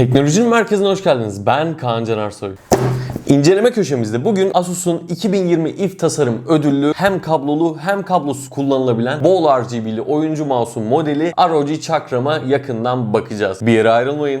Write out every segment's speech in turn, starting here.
Teknolojinin merkezine hoş geldiniz. Ben Kaan Can Arsoy. İnceleme köşemizde bugün Asus'un 2020 İF Tasarım ödüllü hem kablolu hem kablosuz kullanılabilen bol RGB'li oyuncu mouse'un modeli ROG Chakram'a yakından bakacağız. Bir yere ayrılmayın.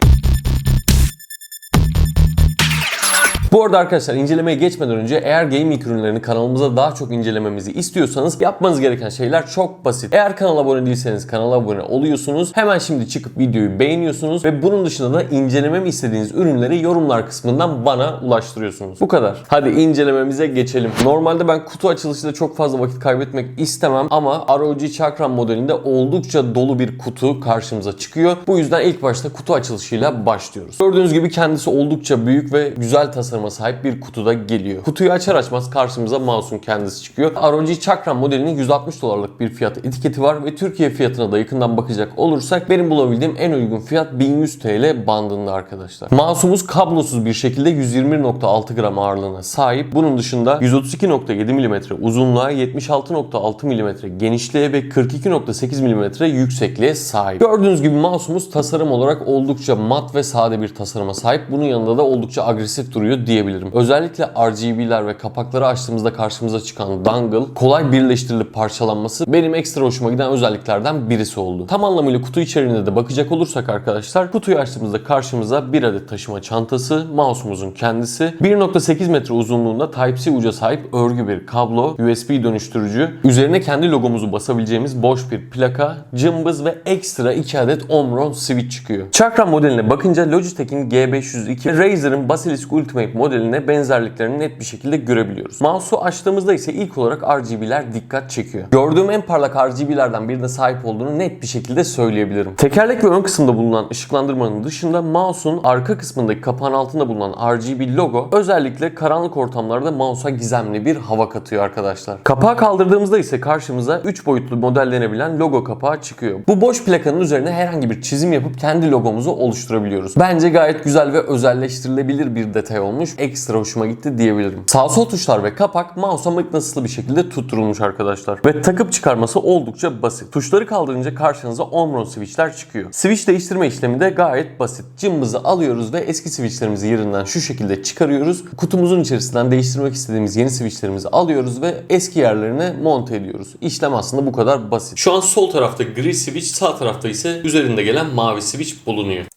Bu arada arkadaşlar incelemeye geçmeden önce eğer gaming ürünlerini kanalımıza daha çok incelememizi istiyorsanız yapmanız gereken şeyler çok basit. Eğer kanala abone değilseniz kanala abone oluyorsunuz. Hemen şimdi çıkıp videoyu beğeniyorsunuz ve bunun dışında da incelememi istediğiniz ürünleri yorumlar kısmından bana ulaştırıyorsunuz. Bu kadar. Hadi incelememize geçelim. Normalde ben kutu açılışında çok fazla vakit kaybetmek istemem ama ROG Chakram modelinde oldukça dolu bir kutu karşımıza çıkıyor. Bu yüzden ilk başta kutu açılışıyla başlıyoruz. Gördüğünüz gibi kendisi oldukça büyük ve güzel tasarıma sahip bir kutuda geliyor. Kutuyu açar açmaz karşımıza mouse'un kendisi çıkıyor. ROG Chakram modelinin 160 dolarlık bir fiyat etiketi var ve Türkiye fiyatına da yakından bakacak olursak benim bulabildiğim en uygun fiyat 1100 TL bandında arkadaşlar. Mouse'umuz kablosuz bir şekilde 120.6 gram ağırlığına sahip. Bunun dışında 132.7 mm uzunluğa, 76.6 mm genişliğe ve 42.8 mm yüksekliğe sahip. Gördüğünüz gibi mouse'umuz tasarım olarak oldukça mat ve sade bir tasarıma sahip. Bunun yanında da oldukça agresif duruyor diyebilirim. Özellikle RGB'ler ve kapakları açtığımızda karşımıza çıkan dongle kolay birleştirilip parçalanması benim ekstra hoşuma giden özelliklerden birisi oldu. Tam anlamıyla kutu içeriğine de bakacak olursak arkadaşlar kutuyu açtığımızda karşımıza bir adet taşıma çantası, mouse'umuzun kendisi, 1.8 metre uzunluğunda Type-C uca sahip örgü bir kablo, USB dönüştürücü, üzerine kendi logomuzu basabileceğimiz boş bir plaka, cımbız ve ekstra 2 adet Omron switch çıkıyor. Chakram modeline bakınca Logitech'in G502 ve Razer'ın Basilisk Ultimate modeline benzerliklerini net bir şekilde görebiliyoruz. Mouse'u açtığımızda ise ilk olarak RGB'ler dikkat çekiyor. Gördüğüm en parlak RGB'lerden birine sahip olduğunu net bir şekilde söyleyebilirim. Tekerlek ve ön kısımda bulunan ışıklandırmanın dışında mouse'un arka kısmındaki kapağın altında bulunan RGB logo özellikle karanlık ortamlarda mouse'a gizemli bir hava katıyor arkadaşlar. Kapağı kaldırdığımızda ise karşımıza 3 boyutlu modellenebilen logo kapağı çıkıyor. Bu boş plakanın üzerine herhangi bir çizim yapıp kendi logomuzu oluşturabiliyoruz. Bence gayet güzel ve özelleştirilebilir bir detay olmuş. Ekstra hoşuma gitti diyebilirim. Sağ sol tuşlar ve kapak mouse'a mıknatıslı bir şekilde tutturulmuş arkadaşlar. Ve takıp çıkarması oldukça basit. Tuşları kaldırınca karşınıza Omron switchler çıkıyor. Switch değiştirme işlemi de gayet basit. Cımbızı alıyoruz ve eski switchlerimizi yerinden şu şekilde çıkarıyoruz. Kutumuzun içerisinden değiştirmek istediğimiz yeni switchlerimizi alıyoruz ve eski yerlerine monte ediyoruz. İşlem aslında bu kadar basit. Şu an sol tarafta gri switch, sağ tarafta ise üzerinde gelen mavi switch bulunuyor.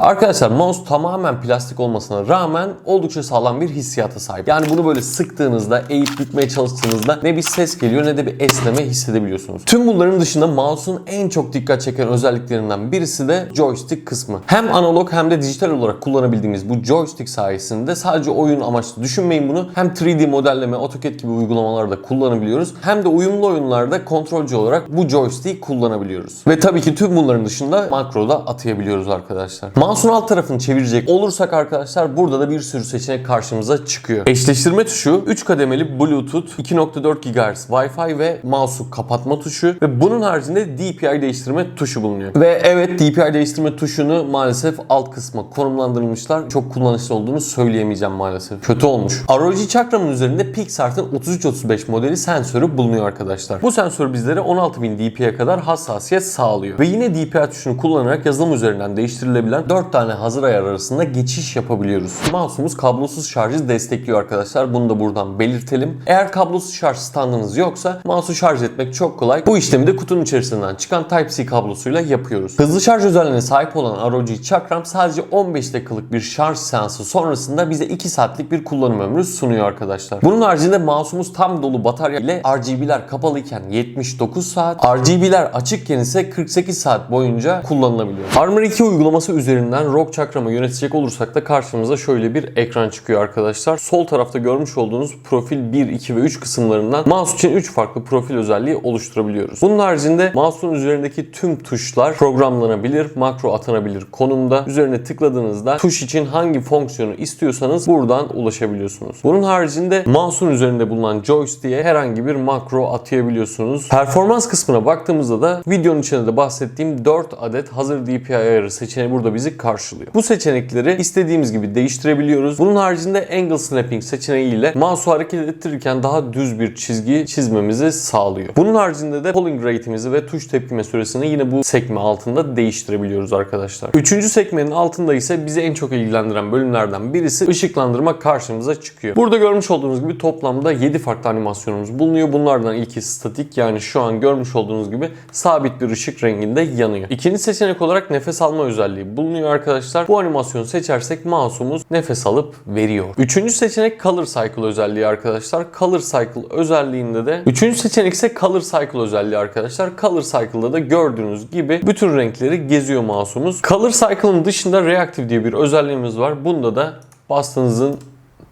Arkadaşlar mouse tamamen plastik olmasına rağmen oldukça sağlam bir hissiyata sahip. Yani bunu böyle sıktığınızda, eğip bükmeye çalıştığınızda ne bir ses geliyor ne de bir esneme hissedebiliyorsunuz. Tüm bunların dışında mouse'un en çok dikkat çeken özelliklerinden birisi de joystick kısmı. Hem analog hem de dijital olarak kullanabildiğimiz bu joystick sayesinde sadece oyun amaçlı düşünmeyin bunu. Hem 3D modelleme, AutoCAD gibi uygulamalarda kullanabiliyoruz. Hem de uyumlu oyunlarda kontrolcü olarak bu joystick'i kullanabiliyoruz. Ve tabii ki tüm bunların dışında makro da atayabiliyoruz arkadaşlar. Mouse'un alt tarafını çevirecek olursak arkadaşlar burada da bir sürü seçenek karşımıza çıkıyor. Eşleştirme tuşu, 3 kademeli Bluetooth, 2.4 GHz Wi-Fi ve mouse'u kapatma tuşu ve bunun haricinde DPI değiştirme tuşu bulunuyor. Ve evet DPI değiştirme tuşunu maalesef alt kısma konumlandırılmışlar. Çok kullanışlı olduğunu söyleyemeyeceğim maalesef. Kötü olmuş. ROG Chakram'ın üzerinde Pixart'ın 3335 modeli sensörü bulunuyor arkadaşlar. Bu sensör bizlere 16000 dpi'ye kadar hassasiyet sağlıyor. Ve yine DPI tuşunu kullanarak yazılım üzerinden değiştirilebilen 4 tane hazır ayar arasında geçiş yapabiliyoruz. Mouse'umuz kablosuz şarjı destekliyor arkadaşlar. Bunu da buradan belirtelim. Eğer kablosuz şarj standınız yoksa mouse'u şarj etmek çok kolay. Bu işlemi de kutunun içerisinden çıkan Type-C kablosuyla yapıyoruz. Hızlı şarj özelliğine sahip olan ROG Chakram sadece 15 dakikalık bir şarj seansı sonrasında bize 2 saatlik bir kullanım ömrü sunuyor arkadaşlar. Bunun haricinde mouse'umuz tam dolu batarya ile RGB'ler kapalıyken 79 saat, RGB'ler açıkken ise 48 saat boyunca kullanılabiliyor. Armor 2 uygulaması üzerinden üzerinden ROG çakramı yönetecek olursak da karşımıza şöyle bir ekran çıkıyor arkadaşlar. Sol tarafta görmüş olduğunuz profil 1, 2 ve 3 kısımlarından mouse için 3 farklı profil özelliği oluşturabiliyoruz. Bunun haricinde mouse'un üzerindeki tüm tuşlar programlanabilir, makro atanabilir konumda. Üzerine tıkladığınızda tuş için hangi fonksiyonu istiyorsanız buradan ulaşabiliyorsunuz. Bunun haricinde mouse'un üzerinde bulunan joystick'e herhangi bir makro atayabiliyorsunuz. Performans kısmına baktığımızda da videonun içinde de bahsettiğim 4 adet hazır DPI ayarı seçeneği burada bizi karşılıyor. Bu seçenekleri istediğimiz gibi değiştirebiliyoruz. Bunun haricinde angle snapping seçeneğiyle mouse'u hareket ettirirken daha düz bir çizgi çizmemizi sağlıyor. Bunun haricinde de polling rate'imizi ve tuş tepkime süresini yine bu sekme altında değiştirebiliyoruz arkadaşlar. Üçüncü sekmenin altında ise bizi en çok ilgilendiren bölümlerden birisi ışıklandırma karşımıza çıkıyor. Burada görmüş olduğunuz gibi toplamda 7 farklı animasyonumuz bulunuyor. Bunlardan ilki statik yani şu an görmüş olduğunuz gibi sabit bir ışık renginde yanıyor. İkinci seçenek olarak nefes alma özelliği bulunuyor arkadaşlar. Bu animasyonu seçersek mouse'umuz nefes alıp veriyor. Üçüncü seçenek Color Cycle özelliği arkadaşlar. Color Cycle özelliğinde de Üçüncü seçenek ise Color Cycle özelliği arkadaşlar. Color Cycle'da da gördüğünüz gibi bütün renkleri geziyor mouse'umuz. Color Cycle'ın dışında Reactive diye bir özelliğimiz var. Bunda da bastığınızın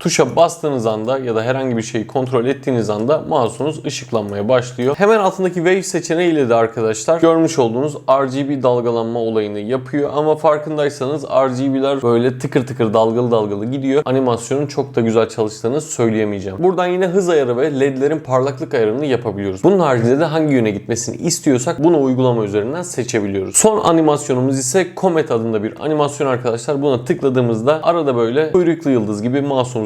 tuşa bastığınız anda ya da herhangi bir şeyi kontrol ettiğiniz anda mouse'unuz ışıklanmaya başlıyor. Hemen altındaki Wave seçeneğiyle de arkadaşlar görmüş olduğunuz RGB dalgalanma olayını yapıyor ama farkındaysanız RGB'ler böyle tıkır tıkır dalgalı dalgalı gidiyor. Animasyonun çok da güzel çalıştığını söyleyemeyeceğim. Buradan yine hız ayarı ve ledlerin parlaklık ayarını yapabiliyoruz. Bunun haricinde de hangi yöne gitmesini istiyorsak bunu uygulama üzerinden seçebiliyoruz. Son animasyonumuz ise Comet adında bir animasyon arkadaşlar. Buna tıkladığımızda arada böyle kuyruklu yıldız gibi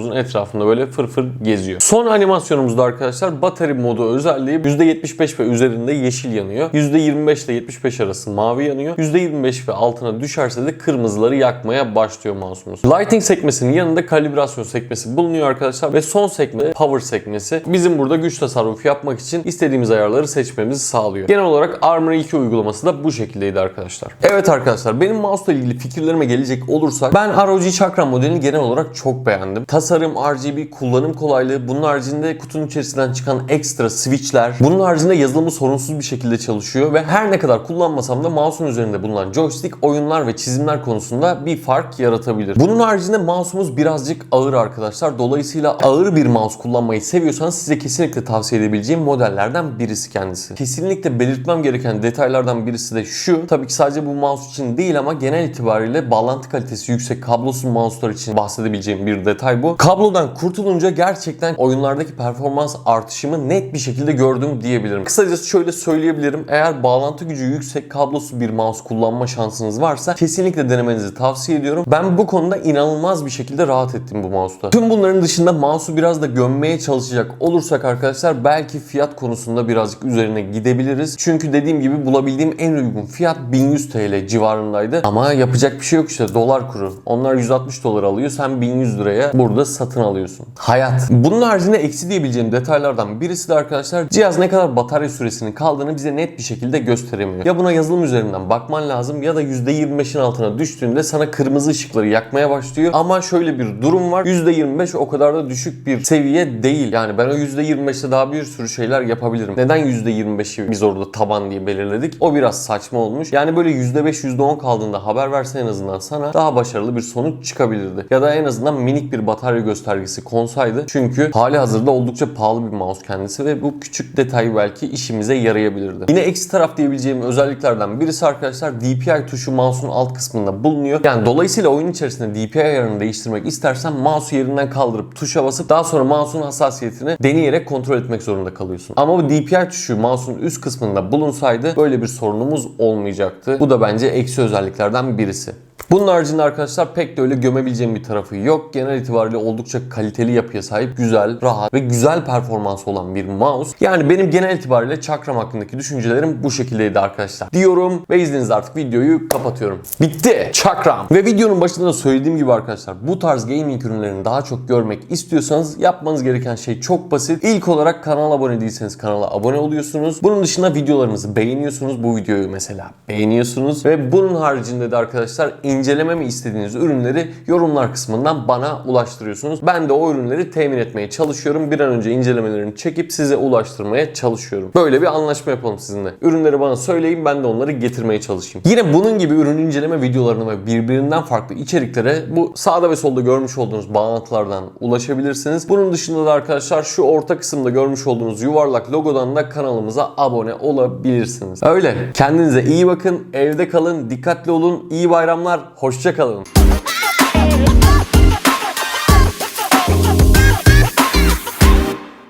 mouse'umuzun etrafında böyle fırfır geziyor. Son animasyonumuzda arkadaşlar battery modu özelliği %75 ve üzerinde yeşil yanıyor. %25 ile 75 arası mavi yanıyor. %25 ve altına düşerse de kırmızıları yakmaya başlıyor mouse'umuz. Lighting sekmesinin yanında kalibrasyon sekmesi bulunuyor arkadaşlar ve son sekme power sekmesi. Bizim burada güç tasarrufu yapmak için istediğimiz ayarları seçmemizi sağlıyor. Genel olarak Armor 2 uygulaması da bu şekildeydi arkadaşlar. Evet arkadaşlar benim mouse ile ilgili fikirlerime gelecek olursak ben ROG Chakra modelini genel olarak çok beğendim. Tasarım, RGB, kullanım kolaylığı, bunun haricinde kutunun içerisinden çıkan ekstra switchler, bunun haricinde yazılımı sorunsuz bir şekilde çalışıyor ve her ne kadar kullanmasam da mouse'un üzerinde bulunan joystick oyunlar ve çizimler konusunda bir fark yaratabilir. Bunun haricinde mouse'umuz birazcık ağır arkadaşlar. Dolayısıyla ağır bir mouse kullanmayı seviyorsanız size kesinlikle tavsiye edebileceğim modellerden birisi kendisi. Kesinlikle belirtmem gereken detaylardan birisi de şu. Tabii ki sadece bu mouse için değil ama genel itibariyle bağlantı kalitesi yüksek kablosuz mouse'lar için bahsedebileceğim bir detay bu. Kablodan kurtulunca gerçekten oyunlardaki performans artışımı net bir şekilde gördüm diyebilirim. Kısacası şöyle söyleyebilirim. Eğer bağlantı gücü yüksek kablosuz bir mouse kullanma şansınız varsa kesinlikle denemenizi tavsiye ediyorum. Ben bu konuda inanılmaz bir şekilde rahat ettim bu mouse'da. Tüm bunların dışında mouse'u biraz da gömmeye çalışacak olursak arkadaşlar belki fiyat konusunda birazcık üzerine gidebiliriz. Çünkü dediğim gibi bulabildiğim en uygun fiyat 1100 TL civarındaydı. Ama yapacak bir şey yok işte dolar kuru. Onlar 160 dolar alıyor. Sen 1100 liraya burada satın alıyorsun. Hayat. Bunun haricinde eksi diyebileceğim detaylardan birisi de arkadaşlar cihaz ne kadar batarya süresinin kaldığını bize net bir şekilde gösteremiyor. Ya buna yazılım üzerinden bakman lazım ya da %25'in altına düştüğünde sana kırmızı ışıkları yakmaya başlıyor. Ama şöyle bir durum var. %25 o kadar da düşük bir seviye değil. Yani ben o %25'te daha bir sürü şeyler yapabilirim. Neden %25'i biz orada taban diye belirledik? O biraz saçma olmuş. Yani böyle %5 %10 kaldığında haber verse en azından sana daha başarılı bir sonuç çıkabilirdi. Ya da en azından minik bir batarya göstergesi konsaydı. Çünkü hali hazırda oldukça pahalı bir mouse kendisi ve bu küçük detay belki işimize yarayabilirdi. Yine eksi taraf diyebileceğim özelliklerden birisi arkadaşlar DPI tuşu mouse'un alt kısmında bulunuyor. Yani dolayısıyla oyun içerisinde DPI ayarını değiştirmek istersen mouse'u yerinden kaldırıp tuşa basıp daha sonra mouse'un hassasiyetini deneyerek kontrol etmek zorunda kalıyorsun. Ama bu DPI tuşu mouse'un üst kısmında bulunsaydı böyle bir sorunumuz olmayacaktı. Bu da bence eksi özelliklerden birisi. Bunun haricinde arkadaşlar pek de öyle gömebileceğim bir tarafı yok. Genel itibariyle oldukça kaliteli yapıya sahip, güzel, rahat ve güzel performans olan bir mouse. Yani benim genel itibariyle çakram hakkındaki düşüncelerim bu şekildeydi arkadaşlar. Diyorum ve izninizle artık videoyu kapatıyorum. Bitti çakram. Ve videonun başında da söylediğim gibi arkadaşlar bu tarz gaming ürünlerini daha çok görmek istiyorsanız yapmanız gereken şey çok basit. İlk olarak kanala abone değilseniz kanala abone oluyorsunuz. Bunun dışında videolarımızı beğeniyorsunuz. Bu videoyu mesela beğeniyorsunuz ve bunun haricinde de arkadaşlar incelememi istediğiniz ürünleri yorumlar kısmından bana ulaştırıyorsunuz. Ben de o ürünleri temin etmeye çalışıyorum. Bir an önce incelemelerini çekip size ulaştırmaya çalışıyorum. Böyle bir anlaşma yapalım sizinle. Ürünleri bana söyleyin ben de onları getirmeye çalışayım. Yine bunun gibi ürün inceleme videolarına ve birbirinden farklı içeriklere bu sağda ve solda görmüş olduğunuz bağlantılardan ulaşabilirsiniz. Bunun dışında da arkadaşlar şu orta kısımda görmüş olduğunuz yuvarlak logodan da kanalımıza abone olabilirsiniz. Öyle. Kendinize iyi bakın, evde kalın, dikkatli olun, iyi bayramlar, hoşça kalın.